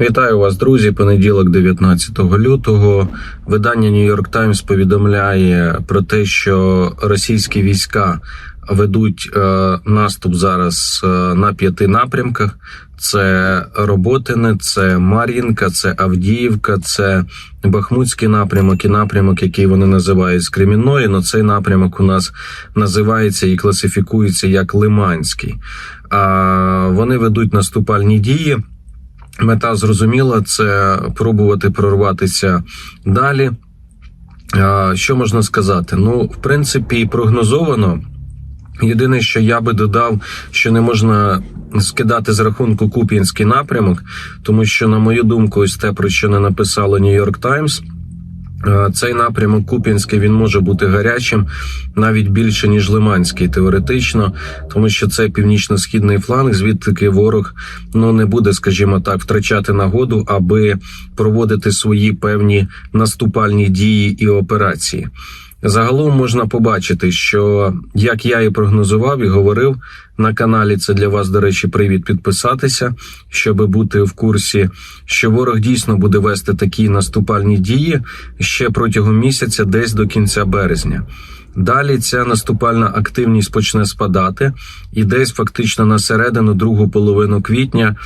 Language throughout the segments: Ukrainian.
Вітаю вас, друзі. Понеділок, 19 лютого. Видання New York Times повідомляє про те, що російські війська ведуть е, наступ зараз е, на п'яти напрямках: це Роботине, це Мар'їнка, це Авдіївка, це Бахмутський напрямок і напрямок, який вони називають з. Но цей напрямок у нас називається і класифікується як Лиманський. Вони ведуть наступальні дії. Мета зрозуміла це пробувати прорватися далі. Що можна сказати? Ну, в принципі, прогнозовано. Єдине, що я би додав, що не можна скидати з рахунку Куп'янський напрямок, тому що, на мою думку, ось те, про що не написало Нью-Йорк е, цей напрямок Куп'янський він може бути гарячим навіть більше ніж Лиманський, теоретично, тому що це північно-східний фланг, звідки ворог ну не буде, скажімо так, втрачати нагоду, аби проводити свої певні наступальні дії і операції. Загалом можна побачити, що як я і прогнозував і говорив на каналі, це для вас, до речі, привід підписатися, щоб бути в курсі, що ворог дійсно буде вести такі наступальні дії ще протягом місяця, десь до кінця березня. Далі ця наступальна активність почне спадати, і десь фактично на середину, другу половину квітня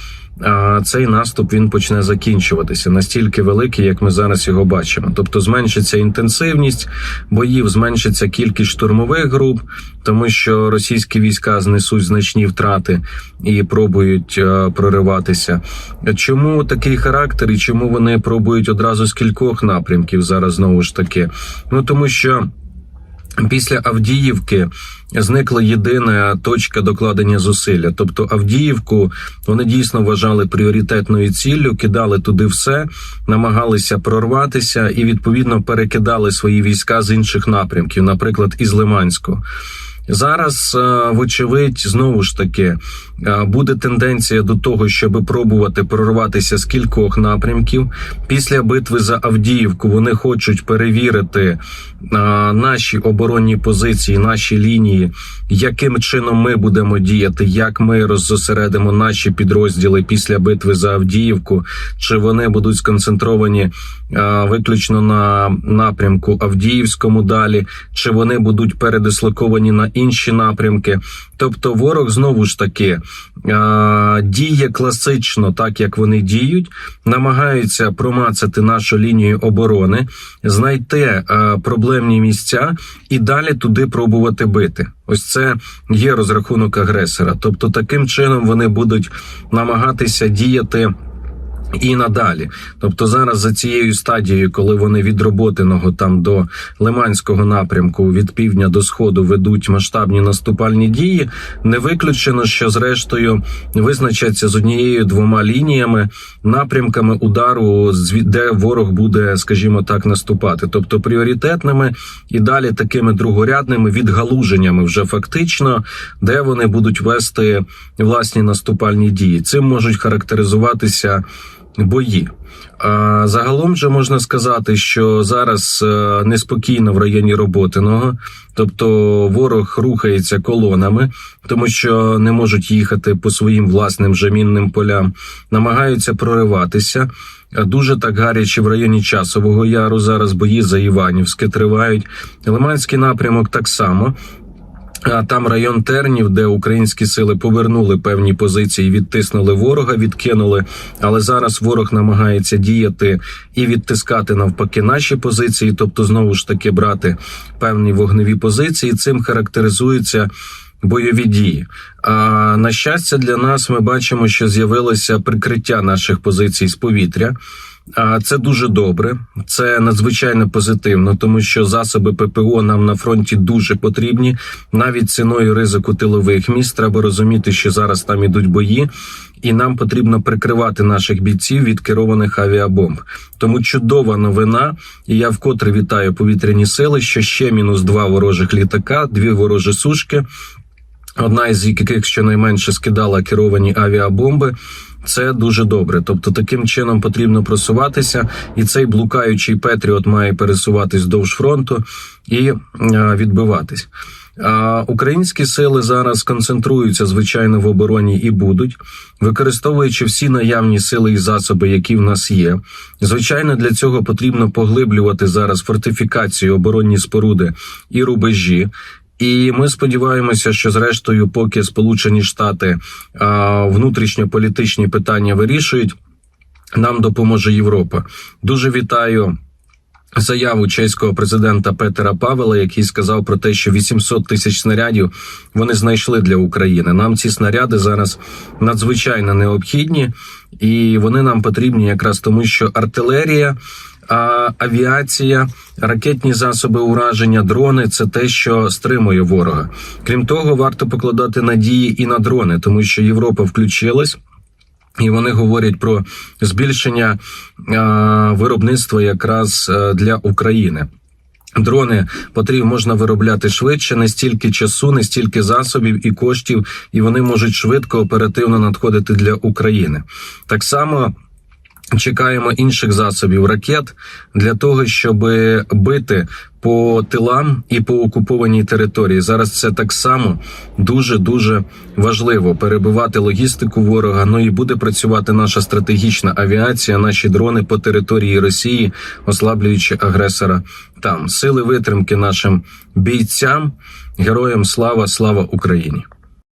цей наступ він почне закінчуватися настільки великий, як ми зараз його бачимо. Тобто зменшиться інтенсивність боїв, зменшиться кількість штурмових груп, тому що російські війська знесуть значні втрати і пробують прориватися. Чому такий характер і чому вони пробують одразу з кількох напрямків зараз знову ж таки? Ну тому що. Після Авдіївки зникла єдина точка докладення зусилля. Тобто Авдіївку вони дійсно вважали пріоритетною ціллю, кидали туди все, намагалися прорватися і відповідно перекидали свої війська з інших напрямків, наприклад, із Лиманського. Зараз, е, вочевидь, знову ж таки е, буде тенденція до того, щоб пробувати прорватися з кількох напрямків. Після битви за Авдіївку вони хочуть перевірити е, наші оборонні позиції, наші лінії, яким чином ми будемо діяти, як ми роззосередимо наші підрозділи після битви за Авдіївку, чи вони будуть сконцентровані виключно на напрямку Авдіївському далі, чи вони будуть передислоковані на інші напрямки. Тобто, ворог знову ж таки діє класично, так як вони діють, намагаються промацати нашу лінію оборони, знайти проблемні місця і далі туди пробувати бити. Ось це є розрахунок агресора. Тобто, таким чином вони будуть намагатися діяти. І надалі, тобто зараз за цією стадією, коли вони від роботиного там до Лиманського напрямку від півдня до сходу ведуть масштабні наступальні дії, не виключено, що зрештою визначаться з однією двома лініями, напрямками удару, де ворог буде, скажімо так, наступати, тобто пріоритетними і далі такими другорядними відгалуженнями, вже фактично, де вони будуть вести власні наступальні дії. Цим можуть характеризуватися бої. Загалом же можна сказати, що зараз е, неспокійно в районі Роботиного, тобто ворог рухається колонами, тому що не можуть їхати по своїм власним жамінним полям, намагаються прориватися. Дуже так гаряче в районі часового яру. Зараз бої за Іванівське тривають. Лиманський напрямок так само. А там район Тернів, де українські сили повернули певні позиції, відтиснули ворога, відкинули. Але зараз ворог намагається діяти і відтискати навпаки наші позиції, тобто знову ж таки брати певні вогневі позиції. Цим характеризується. Бойові дії. А на щастя, для нас ми бачимо, що з'явилося прикриття наших позицій з повітря. Це дуже добре, це надзвичайно позитивно, тому що засоби ППО нам на фронті дуже потрібні. Навіть ціною ризику тилових міст треба розуміти, що зараз там ідуть бої, і нам потрібно прикривати наших бійців від керованих авіабомб. Тому чудова новина. І я вкотре вітаю повітряні сили. Що ще мінус два ворожих літака, дві ворожі сушки. Одна із яких щонайменше скидала керовані авіабомби. Це дуже добре. Тобто, таким чином потрібно просуватися, і цей блукаючий Петріот має пересуватись вдовж фронту і відбиватись. А, Українські сили зараз концентруються звичайно в обороні і будуть, використовуючи всі наявні сили і засоби, які в нас є. Звичайно, для цього потрібно поглиблювати зараз фортифікацію, оборонні споруди і рубежі. І ми сподіваємося, що зрештою, поки Сполучені Штати внутрішньополітичні питання вирішують, нам допоможе Європа. Дуже вітаю. Заяву чеського президента Петера Павела, який сказав про те, що 800 тисяч снарядів вони знайшли для України. Нам ці снаряди зараз надзвичайно необхідні, і вони нам потрібні якраз тому, що артилерія, а, авіація, ракетні засоби ураження, дрони це те, що стримує ворога. Крім того, варто покладати надії і на дрони, тому що Європа включилась. І вони говорять про збільшення е, виробництва якраз е, для України. Дрони потрібно можна виробляти швидше, не стільки часу, не стільки засобів і коштів, і вони можуть швидко оперативно надходити для України. Так само. Чекаємо інших засобів ракет для того, щоб бити по тилам і по окупованій території. Зараз це так само дуже дуже важливо перебивати логістику ворога. Ну і буде працювати наша стратегічна авіація, наші дрони по території Росії, ослаблюючи агресора там. Сили витримки нашим бійцям, героям слава, слава Україні.